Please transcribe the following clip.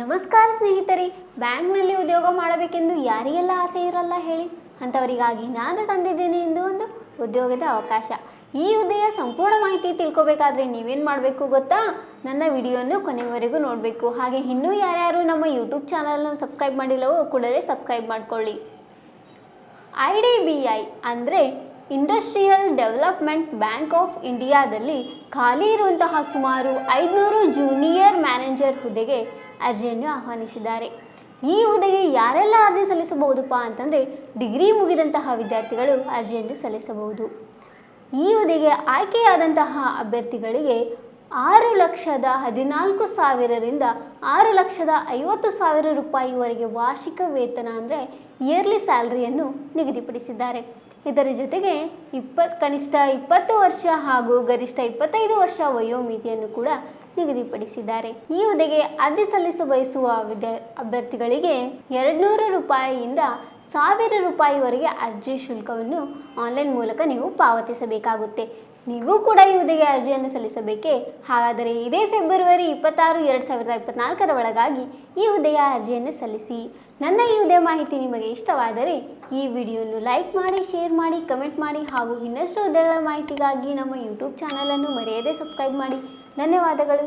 ನಮಸ್ಕಾರ ಸ್ನೇಹಿತರೆ. ಬ್ಯಾಂಕ್ನಲ್ಲಿ ಉದ್ಯೋಗ ಮಾಡಬೇಕೆಂದು ಯಾರಿಗೆಲ್ಲ ಆಸೆ ಇರಲ್ಲ ಹೇಳಿ? ಅಂಥವರಿಗಾಗಿ ನಾನು ತಂದಿದ್ದೇನೆ ಎಂದು ಒಂದು ಉದ್ಯೋಗದ ಅವಕಾಶ. ಈ ಹುದ್ದೆಯ ಸಂಪೂರ್ಣ ಮಾಹಿತಿ ತಿಳ್ಕೊಬೇಕಾದ್ರೆ ನೀವೇನು ಮಾಡಬೇಕು ಗೊತ್ತಾ? ನನ್ನ ವಿಡಿಯೋವನ್ನು ಕೊನೆವರೆಗೂ ನೋಡಬೇಕು. ಹಾಗೆ ಇನ್ನೂ ಯಾರ್ಯಾರು ನಮ್ಮ ಯೂಟ್ಯೂಬ್ ಚಾನಲನ್ನು ಸಬ್ಸ್ಕ್ರೈಬ್ ಮಾಡಿಲ್ಲವೋ ಕೂಡಲೇ ಸಬ್ಸ್ಕ್ರೈಬ್ ಮಾಡಿಕೊಳ್ಳಿ. ಐ ಡಿ ಬಿ ಐ ಅಂದರೆ ಇಂಡಸ್ಟ್ರಿಯಲ್ ಡೆವಲಪ್ಮೆಂಟ್ ಬ್ಯಾಂಕ್ ಆಫ್ ಇಂಡಿಯಾದಲ್ಲಿ ಖಾಲಿ ಇರುವಂತಹ ಸುಮಾರು ಐದುನೂರು ಜೂನಿಯರ್ ಮ್ಯಾನೇಜರ್ ಹುದ್ದೆಗೆ ಅರ್ಜಿಯನ್ನು ಆಹ್ವಾನಿಸಿದ್ದಾರೆ. ಈ ಹುದ್ದೆಗೆ ಯಾರೆಲ್ಲ ಅರ್ಜಿ ಸಲ್ಲಿಸಬಹುದಪ್ಪ ಅಂತಂದರೆ ಡಿಗ್ರಿ ಮುಗಿದಂತಹ ವಿದ್ಯಾರ್ಥಿಗಳು ಅರ್ಜಿಯನ್ನು ಸಲ್ಲಿಸಬಹುದು. ಈ ಹುದ್ದೆಗೆ ಆಯ್ಕೆಯಾದಂತಹ ಅಭ್ಯರ್ಥಿಗಳಿಗೆ ಆರು ಲಕ್ಷದ ಹದಿನಾಲ್ಕು ಸಾವಿರರಿಂದ ಆರು ಲಕ್ಷದ ಐವತ್ತು ಸಾವಿರ ರೂಪಾಯಿವರೆಗೆ ವಾರ್ಷಿಕ ವೇತನ ಅಂದರೆ ಇಯರ್ಲಿ ಸ್ಯಾಲ್ರಿಯನ್ನು ನಿಗದಿಪಡಿಸಿದ್ದಾರೆ. ಇದರ ಜೊತೆಗೆ ಇಪ್ಪತ್ತು ಕನಿಷ್ಠ ಇಪ್ಪತ್ತು ವರ್ಷ ಹಾಗೂ ಗರಿಷ್ಠ ಇಪ್ಪತ್ತೈದು ವರ್ಷ ವಯೋಮಿತಿಯನ್ನು ಕೂಡ ನಿಗದಿಪಡಿಸಿದ್ದಾರೆ. ಈ ಹುದ್ದೆಗೆ ಅರ್ಜಿ ಸಲ್ಲಿಸ ಬಯಸುವ ವಿದ್ಯಾ ಅಭ್ಯರ್ಥಿಗಳಿಗೆ ಎರಡುನೂರು ರೂಪಾಯಿಯಿಂದ ಸಾವಿರ ರೂಪಾಯಿವರೆಗೆ ಅರ್ಜಿ ಶುಲ್ಕವನ್ನು ಆನ್ಲೈನ್ ಮೂಲಕ ನೀವು ಪಾವತಿಸಬೇಕಾಗುತ್ತೆ. ನೀವು ಕೂಡ ಹುದ್ದೆಗೆ ಅರ್ಜಿಯನ್ನು ಸಲ್ಲಿಸಬೇಕೇ? ಹಾಗಾದರೆ ಇದೇ ಫೆಬ್ರವರಿ ಇಪ್ಪತ್ತಾರು, ಎರಡು ಸಾವಿರದ ಇಪ್ಪತ್ನಾಲ್ಕರ ಒಳಗಾಗಿ ಈ ಹುದ್ದೆಯ ಅರ್ಜಿಯನ್ನು ಸಲ್ಲಿಸಿ. ನನ್ನ ಈ ಹುದ್ದೆ ಮಾಹಿತಿ ನಿಮಗೆ ಇಷ್ಟವಾದರೆ ಈ ವಿಡಿಯೋವನ್ನು ಲೈಕ್ ಮಾಡಿ, ಶೇರ್ ಮಾಡಿ, ಕಮೆಂಟ್ ಮಾಡಿ ಹಾಗೂ ಇನ್ನಷ್ಟು ಹುದ್ದೆಗಳ ಮಾಹಿತಿಗಾಗಿ ನಮ್ಮ ಯೂಟ್ಯೂಬ್ ಚಾನಲನ್ನು ಮರೆಯದೇ ಸಬ್ಸ್ಕ್ರೈಬ್ ಮಾಡಿ. ಧನ್ಯವಾದಗಳು.